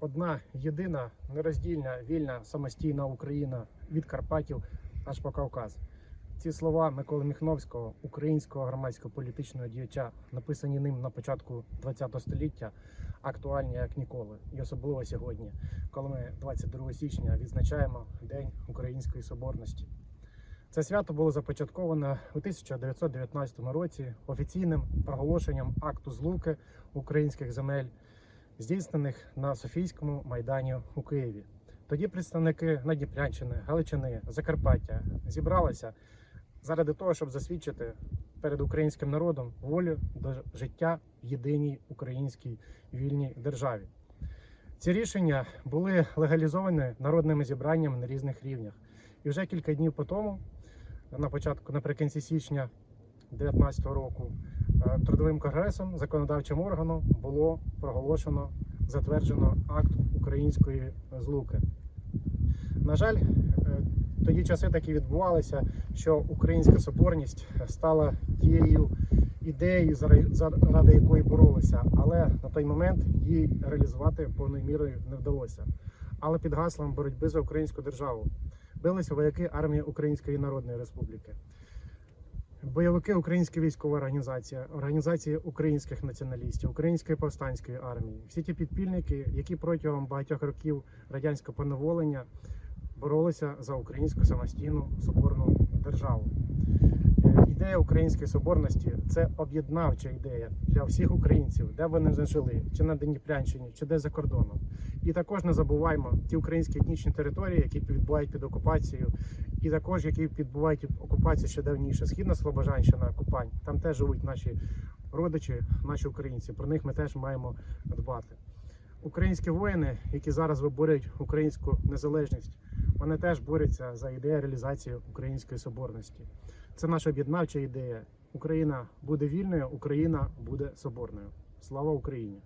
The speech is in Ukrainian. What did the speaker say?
одна єдина нероздільна, вільна, самостійна Україна від Карпатів аж по Кавказ. Ці слова Миколи Міхновського, українського громадського політичного діяча, написані ним на початку ХХ століття, актуальні як ніколи, і особливо сьогодні, коли ми 22 січня відзначаємо День Української Соборності. Це свято було започатковане у 1919 році офіційним проголошенням акту злуки українських земель, здійснених на Софійському майдані у Києві. Тоді представники Надніпрянщини, Галичини, Закарпаття зібралися заради того, щоб засвідчити перед українським народом волю до життя в єдиній українській вільній державі. Ці рішення були легалізовані народними зібраннями на різних рівнях. І вже кілька днів по тому, на початку, наприкінці січня 2019 року, трудовим конгресом, законодавчим органом було проголошено, затверджено акт української злуки. На жаль, е, тоді часи такі відбувалися, що українська соборність стала тією ідеєю, заради якої боролися, але на той момент її реалізувати повною мірою не вдалося. Але під гаслом боротьби за українську державу билися вояки армії Української Народної Республіки, бойовики Української військової організації, організації українських націоналістів, Української повстанської армії, всі ті підпільники, які протягом багатьох років радянського поневолення боролися за українську самостійну соборну державу. Е, Ідея української соборності це об'єднавча ідея для всіх українців, де вони жили, чи на Дніпрянщині, чи де за кордоном. І також не забуваємо ті українські етнічні території, які підбувають під окупацією, і також які підбувають під окупацію ще давніше. Східна Слобожанщина, Купань. Там теж живуть наші родичі, наші українці. Про них ми теж маємо дбати. Українські воїни, які зараз виборюють українську незалежність, вони теж борються за ідею реалізації української соборності. Це наша об'єднавча ідея. Україна буде вільною, Україна буде соборною. Слава Україні!